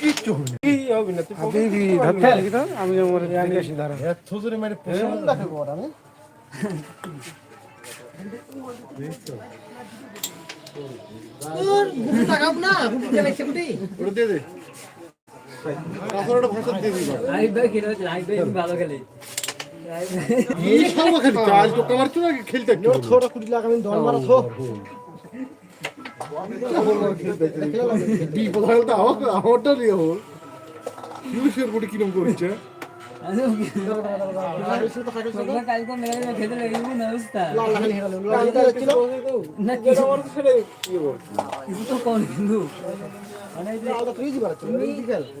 কিচ্ছু কি হবে না? তুই আমি আমার দাঁড়া এত জোরে মেরে কোনটা খেলব ওটা আমি। ওটা দিয়ে দে কাপড়টা ভাষা দিয়ে দিবা এই খাব খালি কাজ তো কামার চুনা খেলতে আমারটা নিয়ে হল ইউসের বডি কিরম করেছে তুমি খেলবে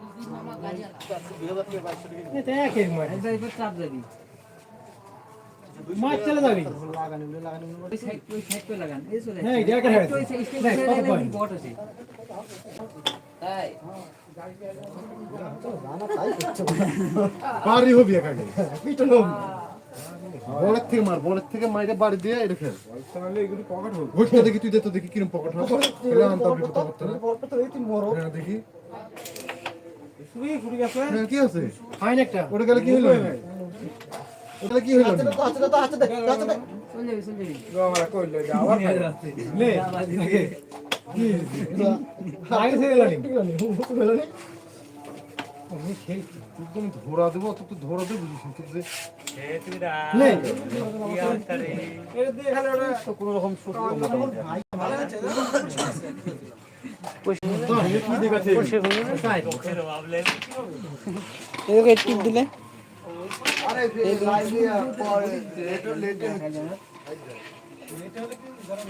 হ্যাঁ, হ্যাঁ। পারি হবি একাকে বলের থেকে মার বলের থেকে মাইরে বাড়ি দিয়ে এটা খেল দেখি তুই দেখি কিরম পকেট হবে হ্যাঁ, দেখি হ্যাঁ, কি আছে? ফাইন একটা। ওটা গেলে কি হলো? ওটা কি হলো? হাতে দে হাতে দে হাতে দে চলে চলে যাবি আমরা কইলে যে আবার লে আগে থেকে গেলানি। গেলানি আমি খেল তুমি ধরা দেবো তো তুই ধরা দেবো বুঝিস তুই যে কোনো রকম যেরকম বাড়ি দিচ্ছে বাড়ি দিচ্ছে বাড়ি বাড়ি করে লাল খেলা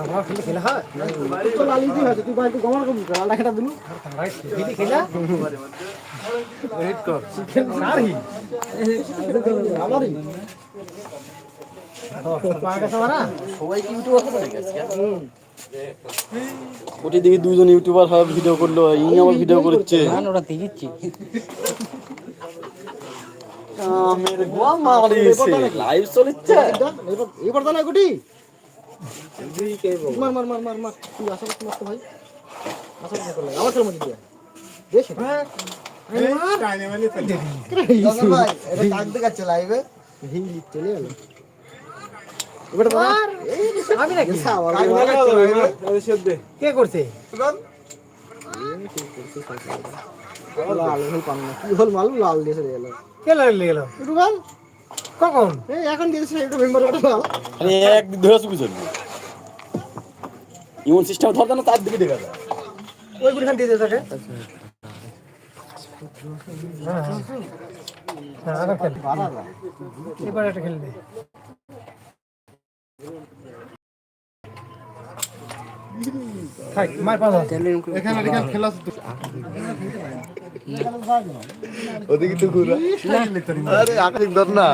আমার খেলে খেলা হয় ওটি দেখি দুজন ইউটিউবার হয় ভিডিও করল ই আমার ভিডিও করছে। ওরা দেখিচ্ছি আমের গোয়া মারিছে লাইভ চলেছে। এবার গুটি। মার মার মার মার মার। তুই আসা করতে মারতে ভাই? করতে করলে আমার খেলার মধ্যে দিয়ে। দেখ টাইনে মানে ফেলে। হিন্দি চলে গেল আমি নাকি? কে করছে? লাল হল পান না। কি হল মালুম লাল দিয়ে চলে গেল। কে লাল লে গেল? রুবাল কখন? এই এখন দিয়েছে একটা মেম্বার আরে এক ধরে চুপি চলবে। ইমন সিস্টেম ধরতে না তার দিকে দেখা যায়। ওই দিয়ে থাকে এবার একটা খেলবে থাক মার পাওয়া এখানে এখানে খেলা আছে তো ওদিকে তো ঘুরা আরে আকাশ ধর না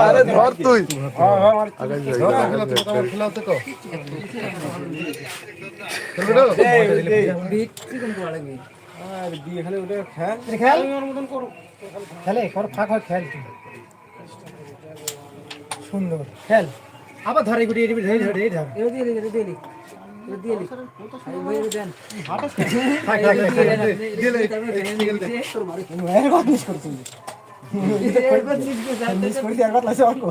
আরে ধর তুই খেলে ফাঁক হয় খেল সুন্দর খেল আবার ধরে গুটি এটি ধরে ধরে ধর এও দিয়ে এও দিয়ে দিই দিয়ে লি আই ভাই দেন এর কথা মিস করছি মিস করে দিয়ে একবার লাসে অঙ্ক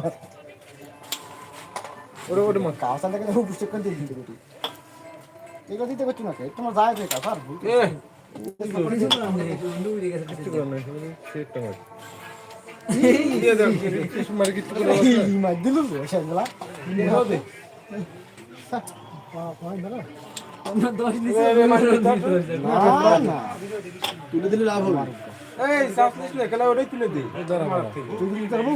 ওরে ওরে মা কাউসা থেকে খুব পুষ্টি করে দিয়ে দিতে বেটি এগুলো দিতে পারছি না কে তোমার যায় কে কাফার তুলে দিলে লাভ হবে এই সাফ খেলা ওটাই তুলে দে তুই দিতে পারব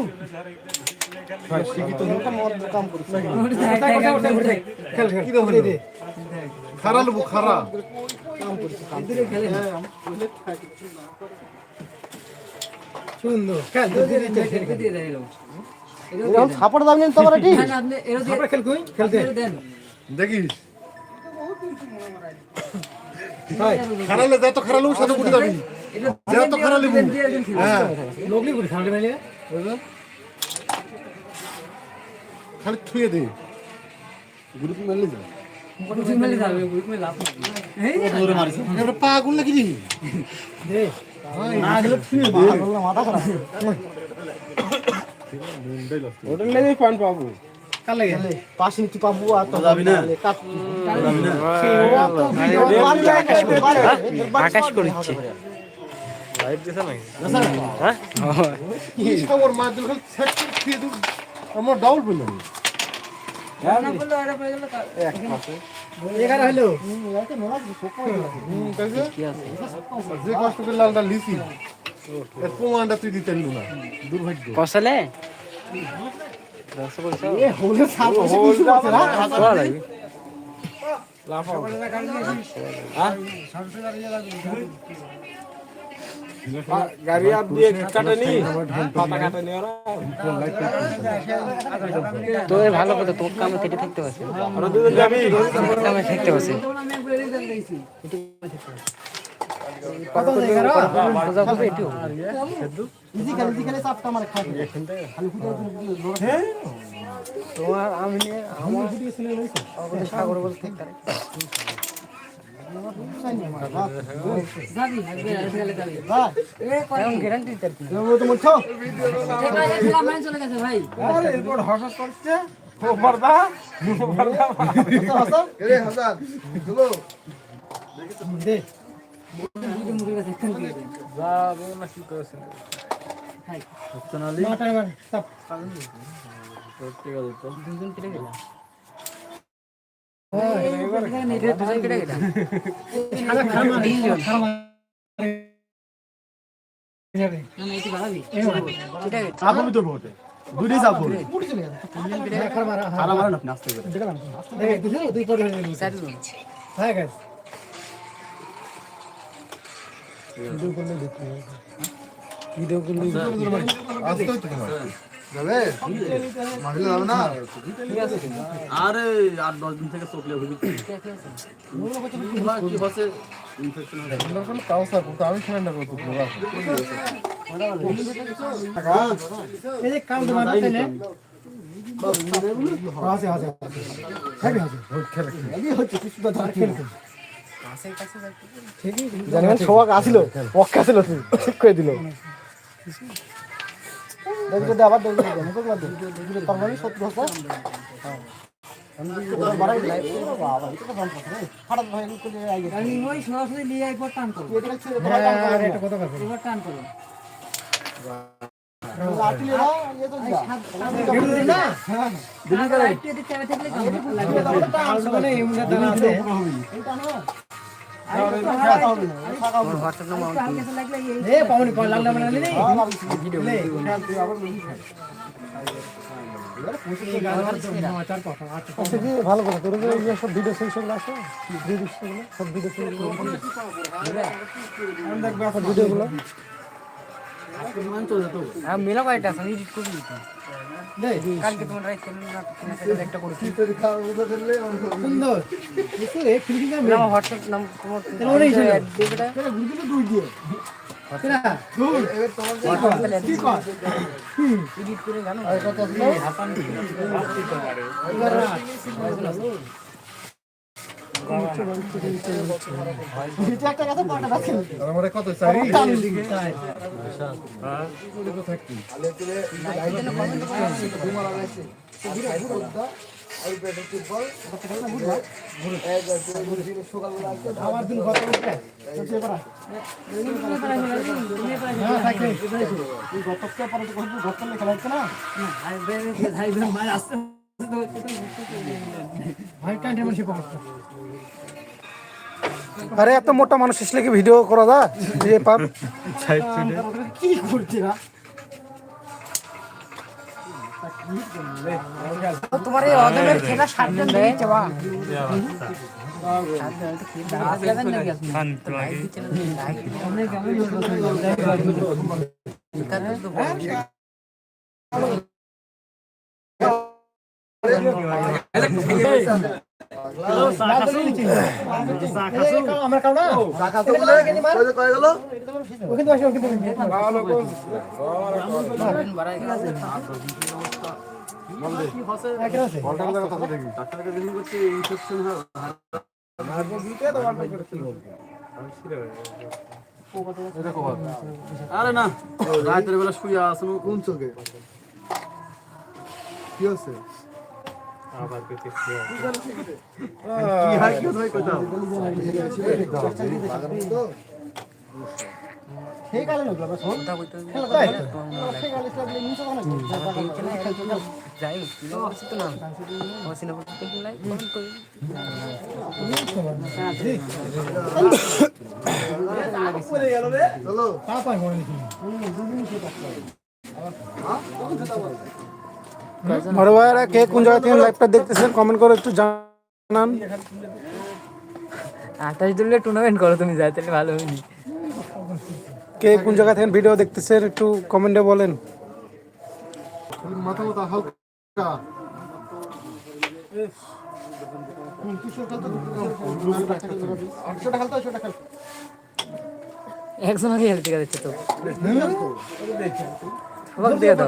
খারা লবো খারা কাম করিস কাম খেলেন সুন্দর এটা এরকম সাপোর্ট দাও না তোমার দেন দেখিস। খারালে যা তো সাথে গুটি যাবি এটা খারালে হ্যাঁ। লোকলি করে খাওয়া গেলে খালি থুয়ে দে। গ্রুপ মেলে যা। কোন মেলে যাবে গ্রুপ মে লাভ নেই ধরে মারিস এবারে পা গুলো কি জিনিস দে না দিলে তুই মাথা খারাপ ওটা নেই পান পাবো পাশে তুই পাবো আর তো যাবি না? কাট যাবি না? আকাশ করিচ্ছে আমার মা দিল খালি সেট করে থুয়ে দু আমার ডাউল বললাম যে কষ্ট করে লালটা লিসি এর প্রমাণটা তুই দিতে পারলু না। দুর্ভাগ্য। কসলে এ হলে সাপ এসে কিছু করছে না গাড়ি আপ দিয়ে কাটেনি পাতা কাটেনি ওরা। তো ভালো কথা তোর কামে কেটে থাকতে পারছে ওরা দুজন যাবি? কামে থাকতে পারছে ফুটে তোমার আমি নিয়ে আমার সাগর বলতে যাবি তার কি তুমি তো মুছো খেলা মানে চলে গেছে ভাই আরে এরপর হঠাৎ করছে ও পর্দা হাসান রে হাসান চলো দে মুখে মুখে গেছে একখান দিয়ে দে। মাটা মার সাপ গেল এখানে দুজন কেটে গেল খালা খালা তিনজন খালা যাবে না না এটি বাড়াবি কেটে গেল আপনি তো বলতে খালা মারা আর আমার না নাস্তা করে দেখলাম দেখে দুই দুই পরে হয়ে গাইস ভিডিও করলে ভিডিও করলে আসতে হচ্ছে তোমার যাবে? মারিলে যাবে না? আরে আট দশ দিন থেকে কি হচ্ছে কাউসার করতে আমি খেলেন না কত এই যে কাম তোমার তাইলে হাসে হাসে হাসে হাসে খেলে খেলে হচ্ছে? কিছু তো ধর খেলছে জানেন সবাক আসিল পক্কা ছিল তুই ঠিক করে দিল। দেখো দে আবার দেখো দে মুখ বাদ দে তার মানে সত্যি কথা বাড়াই লাইভ বাবা এটা তো ভালো করে তোর সব ভিডিও সেকশন আসে সব ভিডিও ভিডিওগুলো মিলা কয়টা এডিট করে দিতাম কালকে তোমার রাইট চ্যানেল একটা করেছি সুন্দর। দেখো এ ফিল্ডিং এর আমার হোয়াটসঅ্যাপ নাম্বার তোমার তাহলে ওটাই ছিল। এটা গুলি দুই দিয়ে কেনা দুই কি কর এডিট করে জানো নিচে একটা গেছে পাটা রাখেন আর আমাদের কত চারি আমার দিন গত খেলা না আরে, এত মোটা মানুষ আসলে কি ভিডিও করা দা যে পার কি করছে না তোমার এই অদমের খেলা সাত দিন চাবা আমরা আরে না রাতের বেলা শুয়ে আসুন। কোন চোখে? কি হচ্ছে কি কি কইতা সেই কালে নগলা বাস হল খেলা তাই সেই কালে সব নিচে না যাই তো না মসিনা পড়তে লাই কমেন্ট করি চলো পাপাই মনে নিছি বড় কে কোন জায়গা থেকে লাইভটা দেখতেছেন? কমেন্ট করে একটু জানান। আঠাশ দিলে টুর্নামেন্ট করো তুমি যাই তাহলে ভালো হয়নি। কে কোন জায়গা থেকে ভিডিও দেখতেছেন? একটু কমেন্টে বলেন। মাথা মাথা হালকা। একজন আগে হেলতে গেছে তো। দিয়ে দাও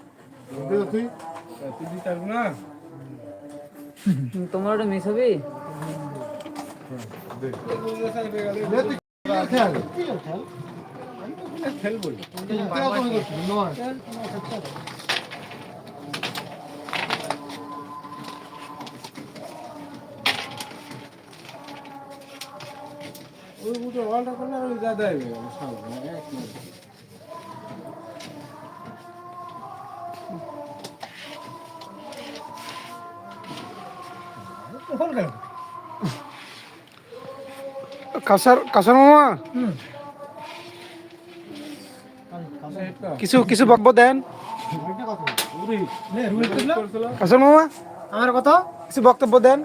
তোমার ওটা মিস হবে? ওই উঠে ওয়ালটা করলে আর যা দেয় সব এক মিনিট কাসার কাসার মামা? কিছু কিছু বকব দেন। কাসার মামা? আমার কত? কিছু বক্তব্য দেন।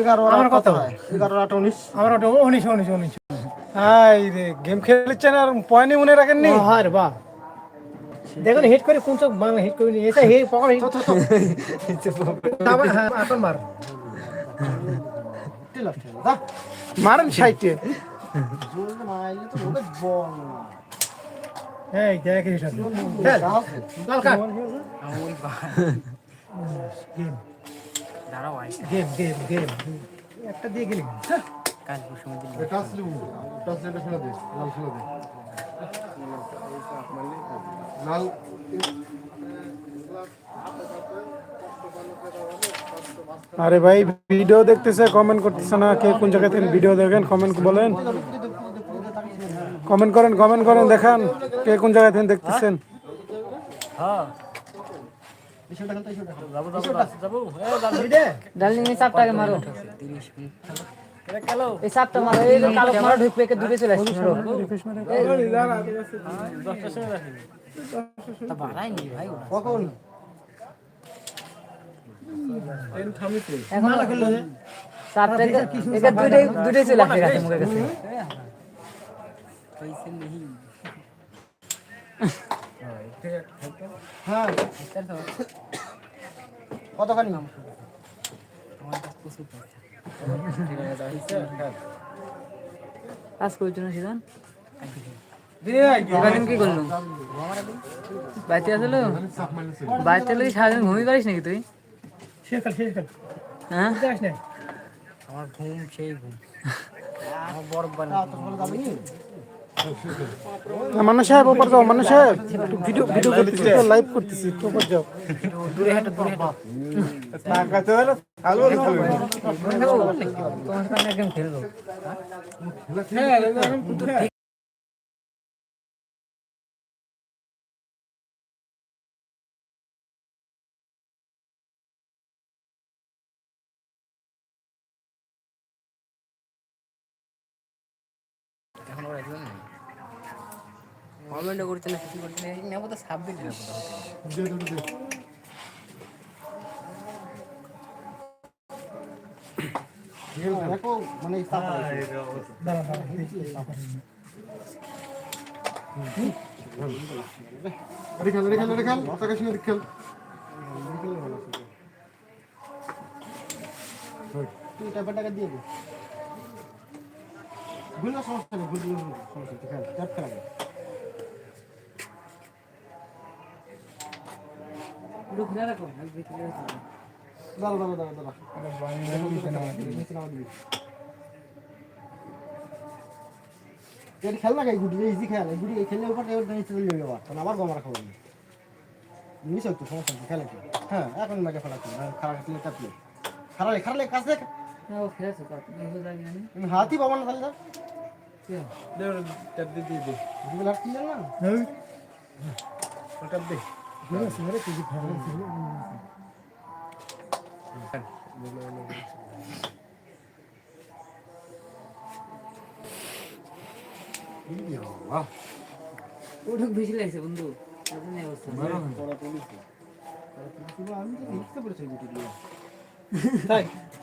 এগারো আমার কত? এগারো আট উনিশ। আমার উনিশ উনিশ উনিশ। হাই রে গেম খেলছেন আর পয়েন্টই মনে রাখেননি? হ্যাঁ রে বাহ। দেখুন হিট করে কোন চোখ হিট করে নিয়ে হে পকড় হিট হ্যাঁ এখন মার। মারেন সাইটে। একটা দিয়ে গেলি। কাল পরশু দিন এটা আসলে টাচ এটা ফেলে দে লাল ফেলে দে। লাল আরে ভাই ভিডিও দেখতেছে কমেন্ট করতেছে না কে কোন জায়গা থেকে ভিডিও দেখেন কমেন্ট বলেন? কমেন্ট করেন কমেন্ট করেন দেখান কে কোন জায়গা থেকে দেখতেছেন? ভাই। কখন? এখন চারটে এটা দুইটাই দুইটাই চলে আসে কাছে মুখের কাছে। হ্যাঁ। কতখানি? কি করল বাড়িতে আসলো বাড়িতে সারাদিন ঘুমিয়ে পারিস নাকি তুই? শেখাল শেখাল। হ্যাঁ? যাস না। আমার ঘুম সেই ঘুম। মানুষ সাহেব ওপর যাও মানুষ সাহেব। ভিডিও ভিডিও করতেছি তো লাইভ করতেছি একটু ওপর যাও। টাকাতে হলো আলো তোমার সাথে একদম খেলব কমেন্ট করতে না কিছু করতে না নেব তো সাবমিট নেব। দেখো মানে চাপ আছে। রেখাল রেখাল রেখাল টাকা শুনে রেখাল তুই টাকা টাকা দিয়ে দে গুলো সমস্যা নেই গুলো সমস্যা খেলা চাপ খেলা খুলে আমি দাঁড়া দাঁড়া দাঁড়া দাঁড়া নিচে। এটা খেল না গাই গুটি ইজি খেল গুটি খেললে উপর এবার নিচে চলে যাবে আবার তখন আবার গমারা খাব মিস হতো সমস্যা নেই খেলে হ্যাঁ এখন লাগে খারাপ খেলে খারাপ না ও খেলেছো কত? এগুলো লাগে না তুমি হাতই পাবো না তাহলে? ট্যাপ দিয়ে দিয়ে দে। যেগুলো হাত কিনলেন না? ট্যাপ দে। বেশি লাগছে বন্ধু। আমি তো দেখতে পেরেছি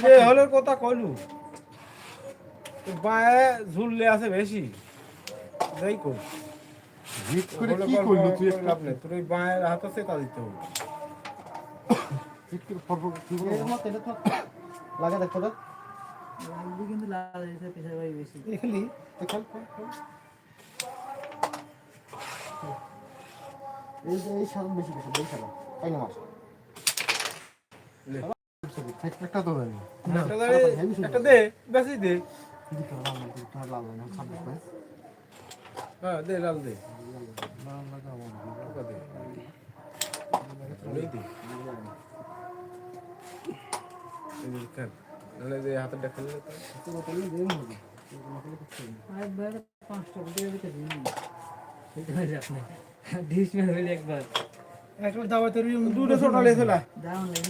যে হলের কথা কইলু বায়ে ঝুললে আছে বেশি। যাই কই। জিত করে কি করল তুই একটা? নেই। তোর ওই বায়ের হাত আছে তা দিতে হবে। জিত করে ফরফর কি বলো? লাগা দেখো তো লাগবে কিন্তু লাল এটা পেশার বাড়ি বেশি। দেখলি খেল খেল। খেল এই যে এই সারণ বেশি গেছে এই সারণ তাই না। মাছ একটা তো দেয়নি একটা দাঁড়িয়ে একটা দে বেশি দে তোমার লাল না ছাব্বিশ পয়েন্ট হ্যাঁ দে লাল দে ওটা দে ওই দে এই যে খেল নাহলে যে হাতের দেখালে তো আর বাইরে পাঁচটা কোটি একবার একবার দাওয়াতের দুটো ছোট লেছিল দাম নেই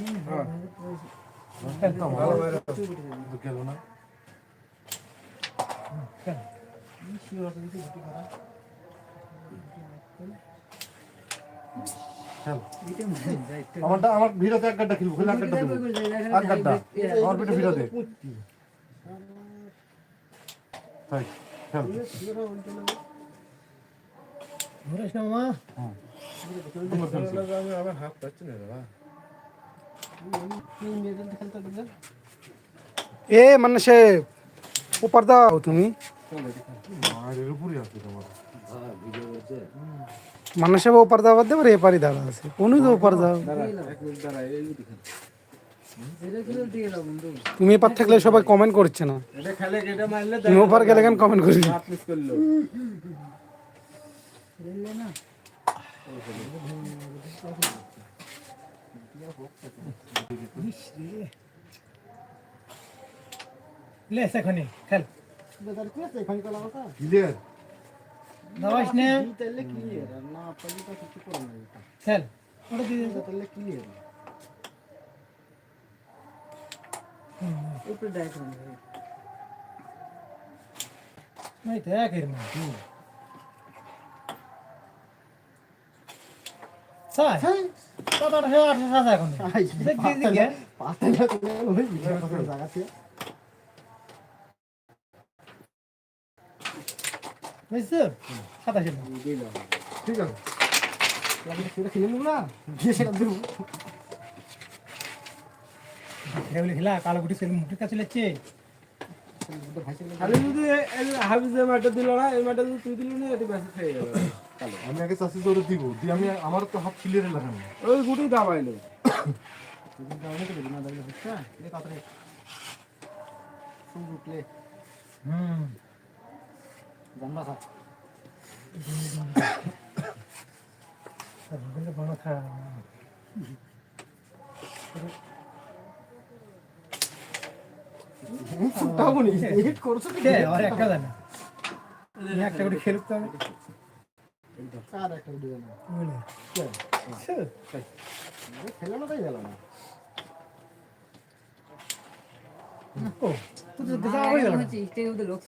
গেল না। আমারটা আমার ভিড়াতে এক গাড্ডা খেলব খেলে এক গাড্ডা দেবো এক গাড্ডা আমার পেটে ভিড়াতে তাই খেল ঘুরেছ মামা সুন্দর এ মানে ওপার দাও তুমি। মানুষে ওপার দাঁড়া আছে। কোন ওপার দাও। তুমি এপার থাকলে সবাই কমেন্ট করছে না। তুমি ওপার গেলে কেন কমেন্ট করবি? হাত মিস করল বুঝলে না লে সেখানে খেল বেদার কি আছে এখানে কলা কথা ক্লিয়ার দাবাইস নে তাহলে ক্লিয়ার আর না পারি তো কিছু করে না এটা খেল ওটা দিয়ে দে। তাহলে ক্লিয়ার উপরে ডাইরেক্ট রান করে নাই তো এক এখন। পাতা না করে ওই জায়গা আছে বুঝছ? সাতাশে ঠিক আছে। সেটা খেলে নেব না? দিয়ে সেটা দেবো। এগুলি খেলা কালো গুটি সেল মুটির কাছে লেচ্ছে খালি যদি দিল না এই মাঠে যদি তুই দিলি না এটা বেশি খেয়ে গেল আমি আগে চাষি জোরে দিব দিয়ে আমি আমার তো হাফ ক্লিয়ারে লাগানো ওই গুটি দাবাইলো। উঠলে। হুম। জানবা থাক। তারপরে বানা খা নি হিট করছ কি? কে একটা জানা একটা করে খেলুক তো আমি আর একটা দিও না বুঝলে খেলে না তাই গেল না? ও তুই তো গেল